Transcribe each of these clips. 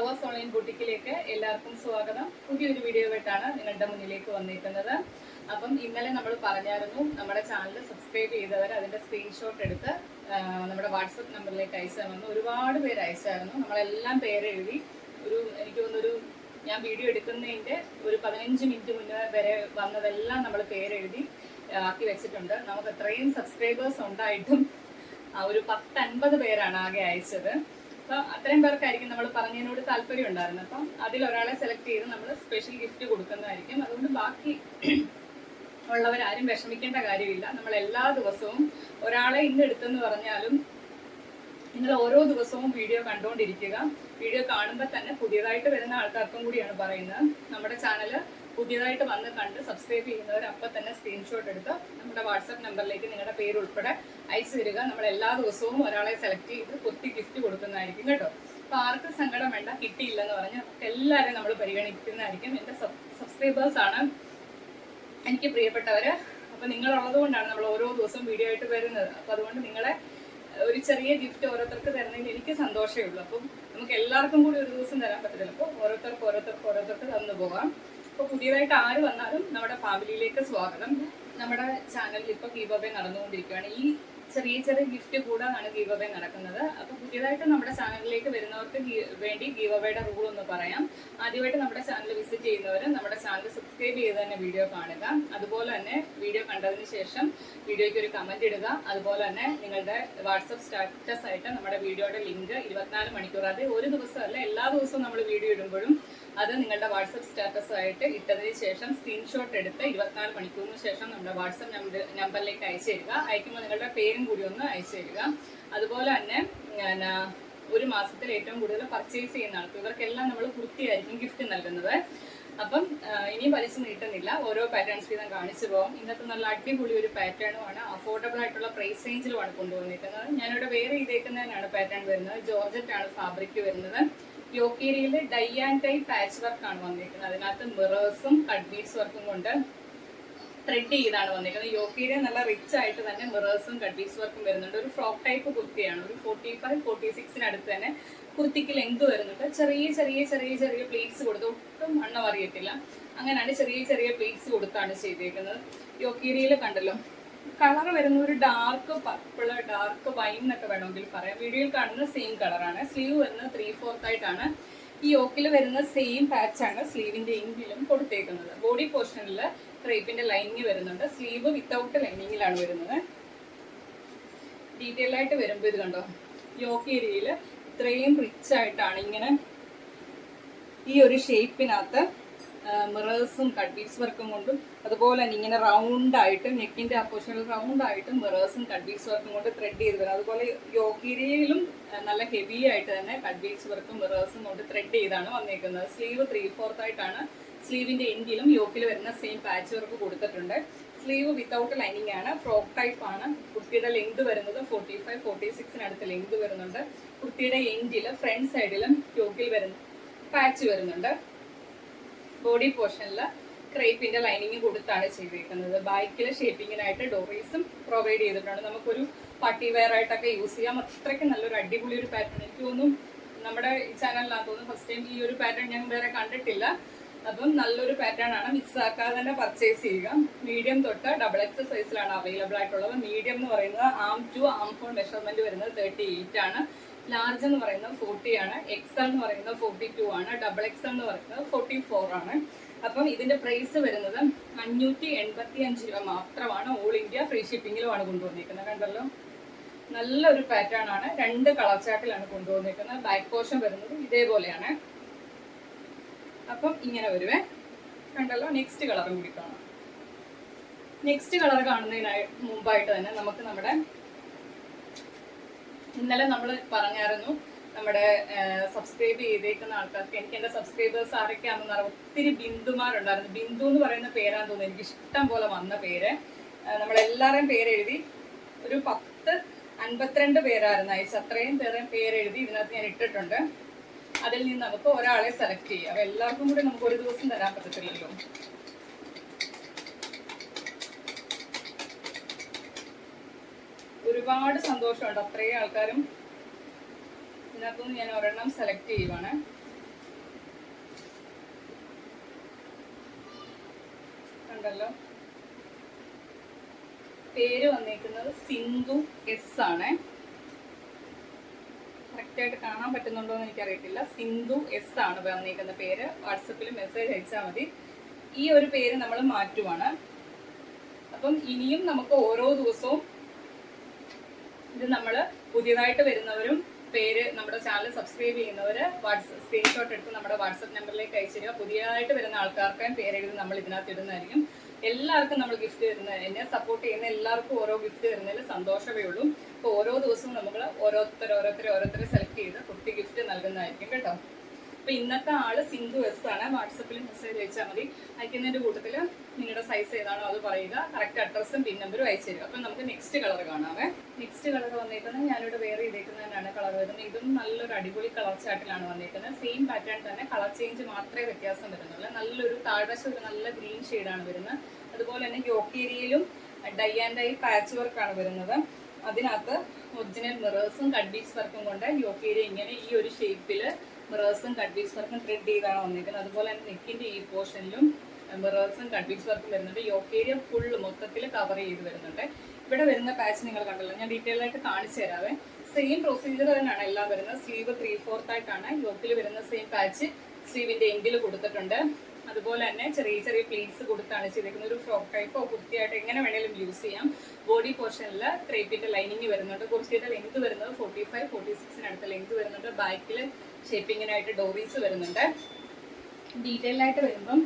Flowers online ബുട്ടിക്കിലേക്ക് എല്ലാവർക്കും സ്വാഗതം. പുതിയൊരു വീഡിയോ ആയിട്ടാണ് നിങ്ങളുടെ മുന്നിലേക്ക് വന്നിരിക്കുന്നത്. അപ്പം ഇന്നലെ നമ്മൾ പറഞ്ഞായിരുന്നു നമ്മുടെ ചാനൽ സബ്സ്ക്രൈബ് ചെയ്തവർ അതിന്റെ സ്ക്രീൻഷോട്ട് എടുത്ത് നമ്മുടെ വാട്സപ്പ് നമ്പറിലേക്ക് അയച്ചു തന്നു. ഒരുപാട് പേര് അയച്ചായിരുന്നു നമ്മളെല്ലാം പേരെഴുതി ഒരു എനിക്ക് തോന്നുന്നൊരു ഞാൻ വീഡിയോ എടുക്കുന്നതിന്റെ ഒരു പതിനഞ്ച് മിനിറ്റ് മുന്നേ വരെ വന്നതെല്ലാം നമ്മൾ പേരെഴുതി ആക്കി വെച്ചിട്ടുണ്ട്. നമുക്ക് എത്രയും സബ്സ്ക്രൈബേഴ്സ് ഉണ്ടായിട്ടും ഒരു പത്തൻപത് പേരാണ് ആകെ അയച്ചത്. അപ്പൊ അത്രയും പേർക്കായിരിക്കും നമ്മൾ പറഞ്ഞതിനോട് താല്പര്യം ഉണ്ടായിരുന്നത്. അപ്പം ഒരാളെ സെലക്ട് ചെയ്ത് നമ്മൾ സ്പെഷ്യൽ ഗിഫ്റ്റ് കൊടുക്കുന്നതായിരിക്കും. അതുകൊണ്ട് ബാക്കി ഉള്ളവരാരും വിഷമിക്കേണ്ട കാര്യമില്ല. നമ്മൾ എല്ലാ ദിവസവും ഒരാളെ ഇന്ന് എടുത്തെന്ന് പറഞ്ഞാലും നിങ്ങൾ ഓരോ ദിവസവും വീഡിയോ കണ്ടുകൊണ്ടിരിക്കുക വീഡിയോ കാണുമ്പോൾ തന്നെ പുതിയതായിട്ട് വരുന്ന ആൾക്കാർക്കും കൂടിയാണ് പറയുന്നത്. നമ്മുടെ ചാനൽ പുതിയതായിട്ട് വന്ന് കണ്ട് സബ്സ്ക്രൈബ് ചെയ്യുന്നവർ അപ്പം തന്നെ സ്ക്രീൻഷോട്ട് എടുത്ത് നമ്മുടെ വാട്സപ്പ് നമ്പറിലേക്ക് നിങ്ങളുടെ പേര് ഉൾപ്പെടെ അയച്ചു തരിക. നമ്മൾ എല്ലാ ദിവസവും ഒരാളെ സെലക്ട് ചെയ്ത് കുത്തി ഗിഫ്റ്റ് കൊടുക്കുന്നതായിരിക്കും കേട്ടോ. അപ്പൊ ആർക്കും സങ്കടം വേണ്ട കിട്ടിയില്ലെന്ന് പറഞ്ഞ് എല്ലാവരെയും നമ്മൾ പരിഗണിക്കുന്നതായിരിക്കും. എന്റെ സബ്സ്ക്രൈബേഴ്സ് ആണ് എനിക്ക് പ്രിയപ്പെട്ടവര്. അപ്പോൾ നിങ്ങളുള്ളത് കൊണ്ടാണ് നമ്മൾ ഓരോ ദിവസവും വീഡിയോ ആയിട്ട് വരുന്നത്. അപ്പോൾ അതുകൊണ്ട് നിങ്ങളെ ഒരു ചെറിയ ഗിഫ്റ്റ് ഓരോരുത്തർക്ക് തരുന്നതിൽ എനിക്ക് സന്തോഷമേ ഉള്ളൂ. അപ്പം നമുക്ക് എല്ലാവർക്കും കൂടി ഒരു ദിവസം തരാൻ പറ്റത്തില്ല. അപ്പോൾ ഓരോരുത്തർക്ക് ഓരോരുത്തർക്ക് ഓരോരുത്തർക്ക് തന്നു പോകാം. അപ്പോൾ പുതിയതായിട്ട് ആര് വന്നാലും നമ്മുടെ ഫാമിലിയിലേക്ക് സ്വാഗതം. നമ്മുടെ ചാനലിൽ ഇപ്പോൾ ഗീവ് നടന്നുകൊണ്ടിരിക്കുകയാണ്. ഈ ചെറിയ ചെറിയ ഗിഫ്റ്റ് കൂടാനാണ് ഗീവ് അവേ നടക്കുന്നത്. അപ്പൊ പുതിയതായിട്ട് നമ്മുടെ ചാനലിലേക്ക് വരുന്നവർക്ക് വേണ്ടി ഗീവ് അവയുടെ റൂൾ ഒന്ന് പറയാം. ആദ്യമായിട്ട് നമ്മുടെ ചാനൽ വിസിറ്റ് ചെയ്യുന്നവർ നമ്മുടെ ചാനൽ സബ്സ്ക്രൈബ് ചെയ്ത് തന്നെ വീഡിയോ കാണുക. അതുപോലെ തന്നെ വീഡിയോ കണ്ടതിന് ശേഷം വീഡിയോയ്ക്ക് ഒരു കമന്റ് ഇടുക. അതുപോലെ തന്നെ നിങ്ങളുടെ വാട്സപ്പ് സ്റ്റാറ്റസ് ആയിട്ട് നമ്മുടെ വീഡിയോയുടെ ലിങ്ക് ഇരുപത്തിനാല് മണിക്കൂർ അത് ഒരു ദിവസമല്ല എല്ലാ ദിവസവും നമ്മൾ വീഡിയോ ഇടുമ്പോഴും അത് നിങ്ങളുടെ വാട്സപ്പ് സ്റ്റാറ്റസ് ആയിട്ട് ഇട്ടതിന് ശേഷം സ്ക്രീൻഷോട്ട് എടുത്ത് ഇരുപത്തിനാല് മണിക്കൂറിന് ശേഷം നമ്മുടെ വാട്സപ്പ് നമ്പറിലേക്ക് അയച്ചു തരിക. അയക്കുമ്പോൾ നിങ്ങളുടെ പേരും കൂടി ഒന്ന് അയച്ചു തരിക. അതുപോലെ തന്നെ ഞാൻ ഒരു മാസത്തിൽ ഏറ്റവും കൂടുതൽ പർച്ചേസ് ചെയ്യുന്ന ആൾക്ക് ഇവർക്കെല്ലാം നമ്മൾ കുർത്തിയായിരിക്കും ഗിഫ്റ്റ് നൽകുന്നത്. അപ്പം ഇനിയും വലിച്ചു നീട്ടുന്നില്ല. ഓരോ പാറ്റേൺസ് വീതം കാണിച്ചു പോകും. ഇന്നത്തെ നല്ല അടിപൊളി ഒരു പാറ്റേണുമാണ് അഫോർഡബിൾ ആയിട്ടുള്ള പ്രൈസ് റേഞ്ചിലുമാണ് കൊണ്ടുവന്നിരിക്കുന്നത്. ഞാനിവിടെ വേറെ ചെയ്തേക്കുന്നതിനാണ് പാറ്റേൺ വരുന്നത്. ജോർജറ്റ് ആണ് ഫാബ്രിക് വരുന്നത്. യോക്കേരിയിൽ ഡൈ ആൻഡ് ടൈ പാച്ച് വർക്കാണ് വന്നിരിക്കുന്നത്. അതിനകത്ത് മിറേഴ്സും കട്ട് വർക്കും കൊണ്ട് ത്രെഡ് ചെയ്താണ് വന്നിരിക്കുന്നത്. യോക്കേരിയ നല്ല റിച്ച് ആയിട്ട് തന്നെ മിറേഴ്സും കട്ടീസ് വർക്കും വരുന്നുണ്ട്. ഒരു ഫ്രോക്ക് ടൈപ്പ് കുർത്തിയാണ്. ഒരു ഫോർട്ടി ഫൈവ് ഫോർട്ടി സിക്സിനടുത്ത് തന്നെ കുർത്തിക്ക് ലെങ്ത് വരുന്നുണ്ട്. ചെറിയ ചെറിയ ചെറിയ ചെറിയ പ്ലേറ്റ്സ് കൊടുത്ത് ഒട്ടും വണ്ണം അറിയത്തില്ല. അങ്ങനെയാണ് ചെറിയ ചെറിയ പ്ലേറ്റ്സ് കൊടുത്താണ് ചെയ്തേക്കുന്നത്. യോക്കേരിയയിൽ കണ്ടല്ലോ. കളർ വരുന്ന ഒരു ഡാർക്ക് പർപ്പിൾ ഡാർക്ക് വൈൻ എന്നൊക്കെ വേണമെങ്കിൽ പറയാം. വീഡിയോയിൽ കാണുന്ന സെയിം കളറാണ് സ്ലീവ് വരുന്നത് ത്രീ ഫോർത്ത് ആയിട്ടാണ്. ഈ യോക്കിൽ വരുന്ന സെയിം പാച്ചാണ് സ്ലീവിന്റെ എങ്കിലും കൊടുത്തേക്കുന്നത്. ബോഡി പോർഷനിൽ ക്രേപ്പിന്റെ ലൈനിങ് വരുന്നുണ്ട്. സ്ലീവ് വിത്തൗട്ട് ലൈനിങ്ങിലാണ് വരുന്നത്. ഡീറ്റെയിൽ ആയിട്ട് വരുമ്പോൾ ഇത് കണ്ടോ? യോക്ക് ഏരിയയിൽ ഇത്രയും റിച്ച് ആയിട്ടാണ് ഇങ്ങനെ ഈ ഒരു ഷേപ്പിനകത്ത് മിറേഴ്സും കട്ട് ബീഡ്സ് വർക്കും കൊണ്ടും അതുപോലെ തന്നെ ഇങ്ങനെ റൗണ്ട് ആയിട്ടും നെക്കിന്റെ അപ്പോഷനിൽ റൗണ്ട് ആയിട്ടും മിറേഴ്സും കട്ട് ബീഡ്സ് വർക്കും കൊണ്ട് ത്രെഡ് ചെയ്ത് വരും. അതുപോലെ യോക്കിരിയിലും നല്ല ഹെവി ആയിട്ട് തന്നെ കട്ട് ബീഡ്സ് വർക്കും മിറേഴ്സും കൊണ്ട് ത്രെഡ് ചെയ്താണ് വന്നേക്കുന്നത്. സ്ലീവ് ത്രീ ഫോർത്ത് ആയിട്ടാണ് സ്ലീവിന്റെ എൻഡിലും യോക്കിൽ വരുന്ന സെയിം പാച്ച് വർക്ക് കൊടുത്തിട്ടുണ്ട്. സ്ലീവ് വിത്തൗട്ട് ലൈനിങ് ആണ് ഫ്രോക്ക് ടൈപ്പ് ആണ്. കുർത്തിയുടെ ലെങ്ത് വരുന്നത് ഫോർട്ടി ഫൈവ് ഫോർട്ടി സിക്സിനടുത്ത് ലെങ്ത് വരുന്നുണ്ട്. കുർത്തിയുടെ എൻഡിൽ ഫ്രണ്ട് സൈഡിലും യോക്കിൽ വരുന്ന പാച്ച് വരുന്നുണ്ട്. ബോഡി പോർഷനിൽ ക്രേപ്പിന്റെ ലൈനിങ് കൊടുത്താണ് ചെയ്തിരിക്കുന്നത് ബാക്കിൽ ഷേപ്പിങ്ങിനായിട്ട് ഡോറീസും പ്രൊവൈഡ് ചെയ്തിട്ടുണ്ട്. നമുക്കൊരു പാർട്ടി വെയർ ആയിട്ടൊക്കെ യൂസ് ചെയ്യാം. അത്രയ്ക്ക് നല്ലൊരു അടിപൊളി ഒരു പാറ്റേൺ എനിക്ക് തോന്നുന്നു നമ്മുടെ ഈ ചാനലിനകത്ത് തോന്നുന്നു ഫസ്റ്റ് ടൈം ഈ ഒരു പാറ്റേൺ ഞാൻ വേറെ കണ്ടിട്ടില്ല. അപ്പം നല്ലൊരു പാറ്റേൺ ആണ്. മിസ്സാക്കാതെ തന്നെ പർച്ചേസ് ചെയ്യുക. മീഡിയം തൊട്ട് ഡബിൾ എക്സ് സൈസിലാണ് അവൈലബിൾ ആയിട്ടുള്ളത്. മീഡിയം എന്ന് പറയുന്നത് arm to arm phone measurement വരുന്നത് തേർട്ടി എയ്റ്റ് ആണ്. ലാർജ് എന്ന് പറയുന്നത് ഫോർട്ടി ആണ്. എക്സൽ എന്ന് പറയുന്നത് ഫോർട്ടി ടു ആണ് ഡബിൾ എക്സ് എന്ന് പറയുന്നത് ഫോർട്ടി ഫോർ ആണ്. അപ്പം ഇതിന്റെ പ്രൈസ് വരുന്നത് അഞ്ഞൂറ്റി എൺപത്തി അഞ്ച് രൂപ മാത്രമാണ് ഓൾ ഇന്ത്യ ഫ്രീ ഷിപ്പിങ്ങിലുമാണ് കൊണ്ടുവന്നിരിക്കുന്നത് കണ്ടല്ലോ? നല്ലൊരു പാറ്റേൺ ആണ്. രണ്ട് കളർ ചാർട്ടിലാണ് കൊണ്ടുവന്നിരിക്കുന്നത് ബാക്ക് പോർഷൻ വരുന്നത് ഇതേപോലെയാണ്. അപ്പം ഇങ്ങനെ വരുവേ. കണ്ടല്ലോ? നെക്സ്റ്റ് കളറും കൂടി കാണാം. നെക്സ്റ്റ് കളർ കാണുന്നതിനായി മുമ്പായിട്ട് തന്നെ നമുക്ക് നമ്മുടെ ഇന്നലെ നമ്മൾ പറഞ്ഞായിരുന്നു നമ്മുടെ സബ്സ്ക്രൈബ് ചെയ്തേക്കുന്ന ആൾക്കാർക്ക് എനിക്ക് എന്റെ സബ്സ്ക്രൈബേഴ്സ് ആരൊക്കെയാണെന്ന് അറിയാം ഒത്തിരി ബിന്ദുമാരുണ്ടായിരുന്നു. ബിന്ദു എന്ന് പറയുന്ന പേരാന്ന് തോന്നുന്നു. എനിക്ക് ഇഷ്ടം പോലെ വന്ന പേര്. നമ്മളെല്ലാരെയും പേരെഴുതി ഒരു പത്ത് അൻപത്തിരണ്ട് പേരായിരുന്നു അയച്ച അത്രയും പേരെ പേരെഴുതി ഇതിനകത്ത് ഞാൻ ഇട്ടിട്ടുണ്ട്. അതിൽ നിന്ന് നമുക്ക് ഒരാളെ സെലക്ട് ചെയ്യാം. എല്ലാവർക്കും കൂടി നമുക്ക് ഒരു ദിവസം തരാൻ പറ്റത്തില്ലല്ലോ. ഒരുപാട് സന്തോഷമുണ്ട്. അത്രയും ആൾക്കാരും ഇതിനകത്തുനിന്ന് ഞാൻ ഒരെണ്ണം സെലക്ട് ചെയ്യുവാണ്. കണ്ടല്ലോ? പേര് വന്നേക്കുന്നത് സിന്ധു എസ് ആണ്. കറക്റ്റായിട്ട് കാണാൻ പറ്റുന്നുണ്ടോ എന്ന് എനിക്കറിയത്തില്ല. സിന്ധു എസ് ആണ് വന്നേക്കുന്ന പേര്. വാട്സപ്പിൽ മെസ്സേജ് അയച്ചാൽ മതി. ഈ ഒരു പേര് നമ്മൾ മാറ്റുവാണ്. അപ്പം ഇനിയും നമുക്ക് ഓരോ ദിവസവും ഇത് നമ്മൾ പുതിയതായിട്ട് വരുന്നവരും പേര് നമ്മുടെ ചാനൽ സബ്സ്ക്രൈബ് ചെയ്യുന്നവര് വാട്സപ്പ് സ്ക്രീൻഷോട്ട് എടുത്ത് നമ്മുടെ വാട്സ്ആപ്പ് നമ്പറിലേക്ക് അയച്ചു പുതിയതായിട്ട് വരുന്ന ആൾക്കാർക്കും പേരെഴുതി നമ്മൾ ഇതിനകത്ത് ഇടുന്നതായിരിക്കും. എല്ലാവർക്കും നമ്മൾ ഗിഫ്റ്റ് തരുന്നത് എന്നെ സപ്പോർട്ട് ചെയ്യുന്ന എല്ലാവർക്കും ഓരോ ഗിഫ്റ്റ് തരുന്നതിൽ സന്തോഷമേ ഉള്ളൂ. അപ്പോൾ ഓരോ ദിവസവും നമ്മൾ ഓരോരുത്തർ ഓരോരുത്തരെ ഓരോരുത്തരെ സെലക്ട് ചെയ്ത് കുട്ടി ഗിഫ്റ്റ് നൽകുന്നതായിരിക്കും കേട്ടോ. അപ്പൊ ഇന്നത്തെ ആൾ സിന്ധു എസ് ആണ്. വാട്സപ്പിൽ മെസ്സേജ് അയച്ചാൽ മതി. അയക്കുന്നതിന്റെ കൂട്ടത്തിൽ നിങ്ങളുടെ സൈസ് ഏതാണോ അത് പറയുക. കറക്റ്റ് അഡ്രസ്സും പിൻ നമ്പറും അയച്ചു തരും. അപ്പൊ നമുക്ക് നെക്സ്റ്റ് കളർ കാണാവേ നെക്സ്റ്റ് കളർ വന്നേക്കുന്നത് ഞാനിവിടെ വേറെ ചെയ്തേക്കുന്നതിനാണ് കളർ വരുന്നത്. ഇതും നല്ലൊരു അടിപൊളി കളർ ചാട്ടിലാണ് വന്നേക്കുന്നത്. സെയിം പാറ്റേൺ തന്നെ കളർ ചേഞ്ച് മാത്രമേ വ്യത്യാസം വരുന്നുള്ളൂ. നല്ലൊരു താഴ്വശം ഒരു നല്ല ഗ്രീൻ ഷെയ്ഡാണ് വരുന്നത്. അതുപോലെ തന്നെ യോക്കേരിയയിലും ഡൈ ആൻഡ് ഡൈ പാച്ച് വർക്കാണ് വരുന്നത്. അതിനകത്ത് ഒറിജിനൽ മിറേഴ്സും കഡ്ബീസ് വർക്കും കൊണ്ട് യോക്കേരിയ ഇങ്ങനെ ഈ ഒരു ഷേപ്പിൽ മിറേഴ്സും കഡ്ബീസ് വർക്കും ത്രെഡ് ചെയ്താണ് വന്നിരിക്കുന്നത്. അതുപോലെ തന്നെ നെക്കിന്റെ ഈ പോർഷനിലും മിറേഴ്സും കഡ്ബീസ് വർക്കും വരുന്നുണ്ട്. യോക്കേരിയ ഫുള്ള് മൊത്തത്തിൽ കവർ ചെയ്ത് വരുന്നുണ്ട്. ഇവിടെ വരുന്ന പാച്ച് നിങ്ങൾ കണ്ടല്ലോ. ഞാൻ ഡീറ്റെയിൽ ആയിട്ട് കാണിച്ചു തരാവേ. സെയിം പ്രൊസീജിയർ തന്നെയാണ് എല്ലാം വരുന്നത്. സ്ലീവ് ത്രീ ഫോർത്ത് ആയിട്ടാണ്. യോക്കിൽ വരുന്ന സെയിം പാച്ച് സ്ലീവിന്റെ എൻഡിൽ കൊടുത്തിട്ടുണ്ട്. അതുപോലെ തന്നെ ചെറിയ ചെറിയ പ്ലീറ്റ്സ് കൊടുത്താണ് ചെയ്തിരിക്കുന്നത് ഒരു ഫ്രോക്ക് ടൈപ്പോ കുർത്തിയായിട്ട് എങ്ങനെ വേണേലും യൂസ് ചെയ്യാം. ബോഡി പോർഷനിൽ ക്രേപ്പിന്റെ ലൈനിങ് വരുന്നുണ്ട്. കുർത്തിയുടെ ലെങ്ത് വരുന്നത് ഫോർട്ടി ഫൈവ് ഫോർട്ടി സിക്സിനടുത്ത് ലെങ്ത് വരുന്നുണ്ട് ബാക്കിൽ ഷേപ്പിങ്ങിനായിട്ട് ഡോറീസ് വരുന്നുണ്ട്. ഡീറ്റെയിൽ ആയിട്ട് വരുമ്പം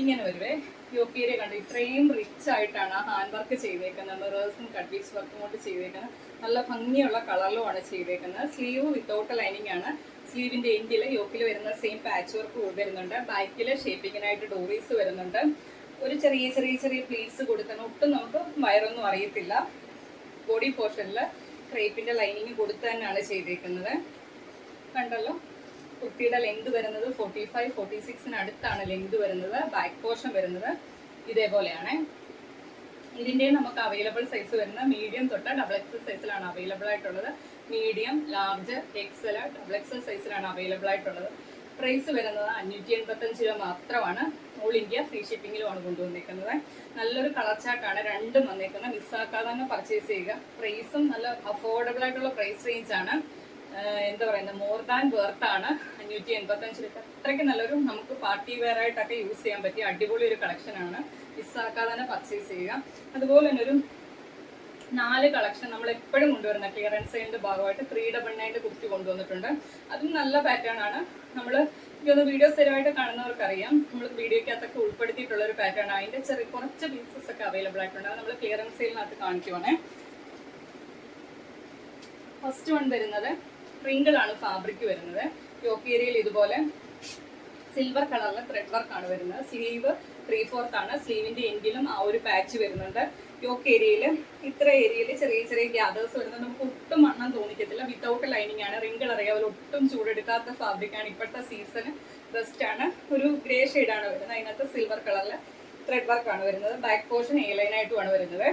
ഇങ്ങനെ വരുവേ. യോക്കേരിയ കണ്ടു? ഇത്രയും റിച്ച് ആയിട്ടാണ് ആ ഹാൻഡ് വർക്ക് ചെയ്തേക്കുന്നത്. മിറേഴ്സും കട്ട്പീസ് വർക്കും കൊണ്ട് ചെയ്തേക്കുന്നത്. നല്ല ഭംഗിയുള്ള കളറിലുമാണ് ചെയ്തേക്കുന്നത്. സ്ലീവ് വിത്തൗട്ട് ലൈനിങ് ആണ്. സ്ലീവിന്റെ എൻഡിൽ യോക്കിൽ വരുന്ന സെയിം പാച്ച് വർക്ക് വരുന്നുണ്ട്. ബാക്കിൽ ഷേപ്പിങ്ങിനായിട്ട് ഡോറീസ് വരുന്നുണ്ട്. ഒരു ചെറിയ ചെറിയ ചെറിയ പ്ലീറ്റ്സ് കൊടുക്കണം. ഒട്ടും നമുക്ക് വയറൊന്നും അറിയത്തില്ല. ബോഡി പോർഷനിൽ ക്രേപ്പിന്റെ ലൈനിങ് കൊടുത്ത് തന്നെയാണ് ചെയ്തേക്കുന്നത്. കണ്ടല്ലോ? കുട്ടിയുടെ ലെങ്ത് വരുന്നത് ഫോർട്ടി ഫൈവ് ഫോർട്ടി സിക്സിന് അടുത്താണ് ലെങ്ത് വരുന്നത്. ബാക്ക് പോർഷൻ വരുന്നത് ഇതേപോലെയാണ്. ഇതിന്റെ നമുക്ക് അവൈലബിൾ സൈസ് വരുന്നത് മീഡിയം തൊട്ട് ഡബിൾ എക്സൽ സൈസിലാണ് അവൈലബിൾ ആയിട്ടുള്ളത്. Medium large XL double XL സൈസിലാണ് അവൈലബിൾ ആയിട്ടുള്ളത്. പ്രൈസ് വരുന്നത് അഞ്ഞൂറ്റി എൺപത്തഞ്ച് രൂപ മാത്രമാണ് ഓൾ ഇന്ത്യ ഫ്രീ ഷിപ്പിങ്ങിലുമാണ് കൊണ്ടുവന്നിരിക്കുന്നത് നല്ലൊരു കളർ ചാർട്ടാണ് രണ്ടും വന്നേക്കുന്നത്. മിസ്സാക്കാതെ തന്നെ പർച്ചേസ് ചെയ്യുക. പ്രൈസും നല്ല അഫോർഡബിൾ ആയിട്ടുള്ള പ്രൈസ് റേഞ്ച് ആണ്. ആഹ് എന്താ പറയുന്നത് മോർ ദാൻ വെർത്ത് ആണ്. അഞ്ഞൂറ്റി എൺപത്തഞ്ച് രൂപ അത്രയ്ക്ക് നല്ലൊരു നമുക്ക് പാർട്ടി വെയർ ആയിട്ടൊക്കെ യൂസ് ചെയ്യാൻ പറ്റിയ അടിപൊളി ഒരു കളക്ഷൻ ആണ്. മിസ്സാക്കാതെ തന്നെ പർച്ചേസ് ചെയ്യുക. അതുപോലെ തന്നെ ഒരു നാല് കളക്ഷൻ നമ്മൾ എപ്പോഴും കൊണ്ടുവരുന്ന ക്ലിയറൻസ് സെയിലിന്റെ ഭാഗമായിട്ട് ത്രീ ഡബിൾ നയന്റെ കുർത്തി കൊണ്ടുവന്നിട്ടുണ്ട്. അതും നല്ല പാറ്റേൺ ആണ്. നമ്മൾ ഇതൊന്ന് വീഡിയോ സ്ഥിരമായിട്ട് കാണുന്നവർക്കറിയാം. നമ്മൾ വീഡിയോക്കകത്തൊക്കെ ഉൾപ്പെടുത്തിയിട്ടുള്ള ഒരു പാറ്റേൺ ആണ്. അതിന്റെ ചെറിയ കുറച്ച് പീസസ് ഒക്കെ അവൈലബിൾ ആയിട്ടുണ്ട്. നമ്മൾ ക്ലിയറൻസ് സെയിലിനകത്ത് കാണിക്കുവാണേ. ഫസ്റ്റ് വൺ വരുന്നത് പ്രിങ്കിൾ ആണ് ഫാബ്രിക് വരുന്നത്. യോക്കേരിയയിൽ ഇതുപോലെ സിൽവർ കളറിൽ ത്രെഡ് വർക്ക് ആണ് വരുന്നത്. സ്ലീവ് ത്രീ ഫോർത്ത് ആണ്. സ്ലീവിന്റെ എൻഡിലും ആ ഒരു പാച്ച് വരുന്നുണ്ട്. യോക്ക് ഏരിയയിൽ ഇത്ര ഏരിയയിൽ ചെറിയ ചെറിയ ഗ്യാദേഴ്സ് വരുന്നത് നമുക്ക് ഒട്ടും മണ്ണം തോന്നിക്കത്തില്ല. വിത്തൗട്ട് ലൈനിങ് ആണ് റിങ്കിൾ അറിയാതെ ഒട്ടും ചൂടെടുക്കാത്ത ഫാബ്രിക് ആണ് ഇപ്പോഴത്തെ സീസൺ ബെസ്റ്റ് ആണ്. ഒരു ഗ്രേ ആണ് വരുന്നത്. അതിനകത്ത് സിൽവർ കളറിൽ ത്രെഡ് വർക്ക് ആണ് വരുന്നത്. ബാക്ക് പോർഷൻ എ ലൈനായിട്ടുമാണ് വരുന്നത്.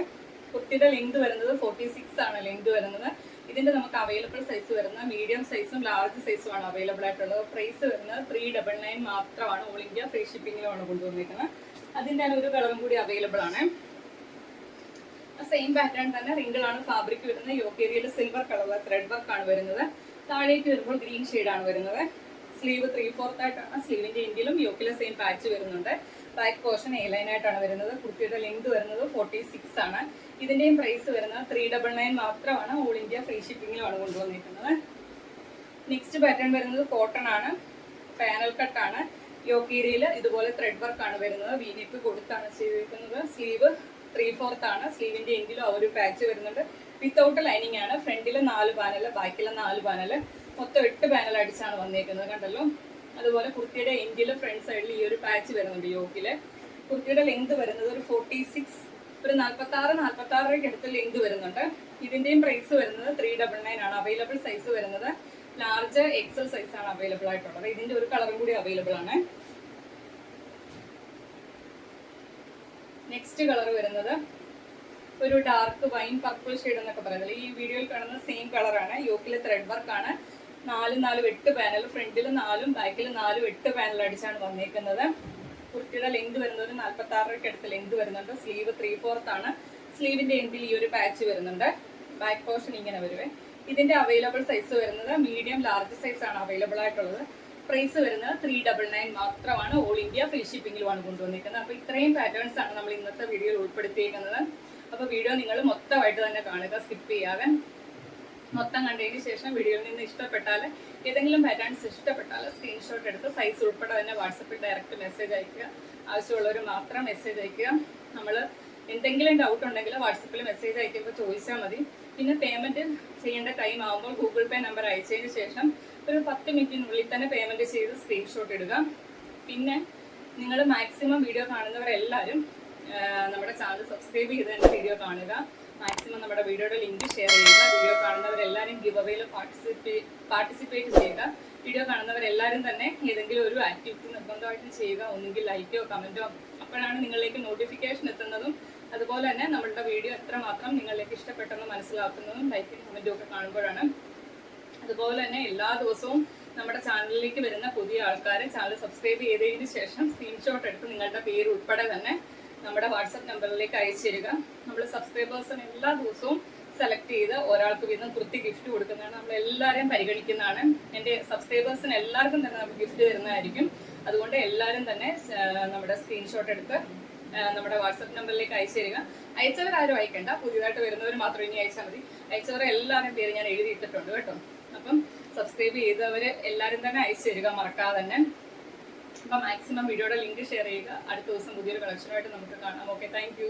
കുർത്തിയുടെ ലെങ്ത് വരുന്നത് ഫോർട്ടി സിക്സ് ആണ് ലെങ്ത് വരുന്നത്. ഇതിന്റെ നമുക്ക് അവൈലബിൾ സൈസ് വരുന്ന മീഡിയം സൈസും ലാർജ് സൈസും ആണ് അവൈലബിൾ ആയിട്ടുള്ളത്. പ്രൈസ് വരുന്നത് ത്രീ ഡബിൾ നയൻ മാത്രമാണ്. ഓൾ ഇന്ത്യ ഫ്രീ ഷിപ്പിംഗിലുമാണ് കൊണ്ടുവന്നിരിക്കുന്നത് തന്നെ ഒരു കളറും കൂടി അവൈലബിൾ ആണ്. സെയിം പാറ്റേൺ തന്നെ റിങ്കിൾ ആണ് ഫാബ്രിക് വരുന്നത്. യോക്കേരിയയിൽ സിൽവർ കളർ ത്രെഡ് വർക്ക് ആണ് വരുന്നത്. താഴേക്ക് വരുമ്പോൾ ഗ്രീൻ ആണ് വരുന്നത്. സ്ലീവ് ത്രീ ഫോർത്ത് ആയിട്ടാണ് സ്ലീവിന്റെ എൻഡിലും യോക്കിലെ സെയിം പാച്ച് വരുന്നുണ്ട്. ബാക്ക് പോർഷൻ എ ലൈൻ ആയിട്ടാണ് വരുന്നത്. കുർത്തിയുടെ ലെങ്ത് വരുന്നത് ഫോർട്ടി സിക്സ് ആണ്. ഇതിന്റെയും പ്രൈസ് വരുന്നത് ത്രീ ഡബിൾ നയൻ മാത്രമാണ്. ഓൾ ഇന്ത്യ ഫ്രീ ഷിപ്പിംഗിലുമാണ് കൊണ്ടുവന്നിരിക്കുന്നത്. നെക്സ്റ്റ് പാറ്റേൺ വരുന്നത് കോട്ടൺ ആണ്. പാനൽ കട്ട് ആണ്. യോക്കീരിയിൽ ഇതുപോലെ ത്രെഡ് വർക്ക് ആണ് വരുന്നത്. വീനിപ്പ് കൊടുത്താണ് ചെയ്തിരിക്കുന്നത്. സ്ലീവ് ത്രീ ഫോർത്ത് ആണ്. സ്ലീവിന്റെ എൻഡിലും ആ ഒരു പാച്ച് വരുന്നുണ്ട്. വിത്തൗട്ട് ലൈനിങ് ആണ്. ഫ്രണ്ടിൽ നാല് പാനൽ ബാക്കിലെ നാല് പാനൽ മൊത്തം എട്ട് പാനൽ അടിച്ചാണ് വന്നേക്കുന്നത്. കണ്ടല്ലോ? അതുപോലെ കുർത്തിയുടെ എൻഡിൽ ഫ്രണ്ട് സൈഡിൽ ഈ ഒരു പാച്ച് വരുന്നുണ്ട് യോക്കിൽ. കുർത്തിയുടെ ലെങ്ത് വരുന്നത് ഒരു ഫോർട്ടി സിക്സ് ഒരു നാൽപ്പത്തി ആറ് നാൽപ്പത്തി ആറരയ്ക്ക് അടുത്ത് ലെങ്ത് വരുന്നുണ്ട്. ഇതിന്റെയും പ്രൈസ് വരുന്നത് ത്രീ ഡബിൾ നയൻ ആണ്. അവൈലബിൾ സൈസ് വരുന്നത് ലാർജ് എക്സൽ സൈസ് ആണ് അവൈലബിൾ ആയിട്ടുള്ളത്. ഇതിന്റെ ഒരു കളറും കൂടി അവൈലബിൾ ആണ്. നെക്സ്റ്റ് കളർ വരുന്നത് ഒരു ഡാർക്ക് വൈൻ പർപ്പിൾ ഷെയ്ഡ് എന്നൊക്കെ പറയുന്നത്. ഈ വീഡിയോയിൽ കാണുന്ന സെയിം കളറാണ് യോക്കിലെ ത്രെഡ് വർക്ക് ആണ്. നാലും നാലും എട്ട് പാനൽ ഫ്രണ്ടിൽ നാലും ബാക്കിൽ നാലും എട്ട് പാനൽ അടിച്ചാണ് വന്നേക്കുന്നത്. കുർത്തിയുടെ ലെങ്ത് വരുന്നത് നാൽപ്പത്തി ആറരയ്ക്ക് അടുത്ത് ലെങ്ത് വരുന്നുണ്ട്. സ്ലീവ് ത്രീ ഫോർത്ത് ആണ് സ്ലീവിന്റെ എൻഡിൽ ഈ ഒരു പാച്ച് വരുന്നുണ്ട്. ബാക്ക് പോർഷൻ ഇങ്ങനെ വരുവേ. ഇതിന്റെ അവൈലബിൾ സൈസ് വരുന്നത് മീഡിയം ലാർജ് സൈസ് ആണ് അവൈലബിൾ ആയിട്ടുള്ളത്. പ്രൈസ് വരുന്നത് ത്രീ ഡബിൾ നയൻ മാത്രമാണ്. ഓൾ ഇന്ത്യ ഫ്രീ ഷിപ്പിംഗിലുമാണ് കൊണ്ടുവന്നിരിക്കുന്നത് അപ്പോൾ ഇത്രയും പാറ്റേൺസ് ആണ് നമ്മൾ ഇന്നത്തെ വീഡിയോയിൽ ഉൾപ്പെടുത്തിയിരിക്കുന്നത് അപ്പോൾ വീഡിയോ നിങ്ങൾ മൊത്തമായിട്ട് തന്നെ കാണുക സ്കിപ്പ് ചെയ്യാതെ. മൊത്തം കണ്ടതിന് ശേഷം വീഡിയോയിൽ നിന്ന് ഇഷ്ടപ്പെട്ടാൽ ഏതെങ്കിലും പാറ്റേൺസ് ഇഷ്ടപ്പെട്ടാൽ സ്ക്രീൻഷോട്ട് എടുത്ത് സൈസ് ഉൾപ്പെടെ തന്നെ വാട്സപ്പിൽ ഡയറക്റ്റ് മെസ്സേജ് അയക്കുക. ആവശ്യമുള്ളവർ മാത്രം മെസ്സേജ് അയക്കുക. നമ്മൾ എന്തെങ്കിലും ഡൗട്ട് ഉണ്ടെങ്കിൽ വാട്സപ്പിൽ മെസ്സേജ് അയക്കുമ്പോൾ ചോദിച്ചാൽ മതി. പിന്നെ പേയ്മെന്റ് ചെയ്യേണ്ട ടൈം ആകുമ്പോൾ ഗൂഗിൾ പേ നമ്പർ അയച്ചതിന് ശേഷം ഒരു പത്ത് മിനിറ്റിനുള്ളിൽ തന്നെ പേയ്മെന്റ് ചെയ്ത് സ്ക്രീൻഷോട്ട് ഇടുക. പിന്നെ നിങ്ങൾ മാക്സിമം വീഡിയോ കാണുന്നവരെല്ലാവരും നമ്മുടെ ചാനൽ സബ്സ്ക്രൈബ് ചെയ്ത് തന്നെ വീഡിയോ കാണുക. മാക്സിമം നമ്മുടെ വീഡിയോയുടെ ലിങ്ക് ഷെയർ ചെയ്യുക. വീഡിയോ കാണുന്നവരെല്ലാവരും ഗിവ് അവയിൽ പാർട്ടിസിപ്പേറ്റ് പാർട്ടിസിപ്പേറ്റ് ചെയ്യുക. വീഡിയോ കാണുന്നവരെല്ലാവരും തന്നെ ഏതെങ്കിലും ഒരു ആക്ടിവിറ്റി നിർബന്ധമായിട്ടും ചെയ്യുക. ഒന്നുകിൽ ലൈക്കോ കമന്റോ അപ്പോഴാണ് നിങ്ങളിലേക്ക് നോട്ടിഫിക്കേഷൻ എത്തുന്നതും. അതുപോലെ തന്നെ നമ്മളുടെ വീഡിയോ എത്രമാത്രം നിങ്ങളിലേക്ക് ഇഷ്ടപ്പെട്ടെന്ന് മനസ്സിലാക്കുന്നതും ലൈക്കും കമന്റും ഒക്കെ കാണുമ്പോഴാണ്. അതുപോലെ തന്നെ എല്ലാ ദിവസവും നമ്മുടെ ചാനലിലേക്ക് വരുന്ന പുതിയ ആൾക്കാരെ ചാനൽ സബ്സ്ക്രൈബ് ചെയ്തതിന് ശേഷം സ്ക്രീൻഷോട്ട് എടുത്ത് നിങ്ങളുടെ പേര് ഉൾപ്പെടെ തന്നെ നമ്മുടെ വാട്സപ്പ് നമ്പറിലേക്ക് അയച്ചു തരിക നമ്മൾ സബ്സ്ക്രൈബേഴ്സിന് എല്ലാ ദിവസവും സെലക്ട് ചെയ്ത് ഒരാൾക്ക് വീതം കുർത്തി ഗിഫ്റ്റ് കൊടുക്കുന്നതാണ്. നമ്മൾ എല്ലാവരെയും പരിഗണിക്കുന്നതാണ്. എന്റെ സബ്സ്ക്രൈബേഴ്സിന് എല്ലാവർക്കും തന്നെ നമുക്ക് ഗിഫ്റ്റ് തരുന്നതായിരിക്കും. അതുകൊണ്ട് എല്ലാവരും തന്നെ നമ്മുടെ സ്ക്രീൻഷോട്ട് എടുത്ത് നമ്മുടെ വാട്സപ്പ് നമ്പറിലേക്ക് അയച്ചു തരിക അയച്ചവർ ആരും അയക്കണ്ട. പുതിയതായിട്ട് വരുന്നവർ മാത്രം ഇനി അയച്ചാൽ മതി. അയച്ചവരെ എല്ലാവരുടെയും പേര് ഞാൻ എഴുതിയിട്ടിട്ടുണ്ട് കേട്ടോ. അപ്പം സബ്സ്ക്രൈബ് ചെയ്തവര് എല്ലാവരും തന്നെ അയച്ചു തരിക മറക്കാതെ തന്നെ. അപ്പം മാക്സിമം വീഡിയോയുടെ ലിങ്ക് ഷെയർ ചെയ്യുക. അടുത്ത ദിവസം പുതിയൊരു കളക്ഷനുമായിട്ട് നമുക്ക് കാണാം. Okay thank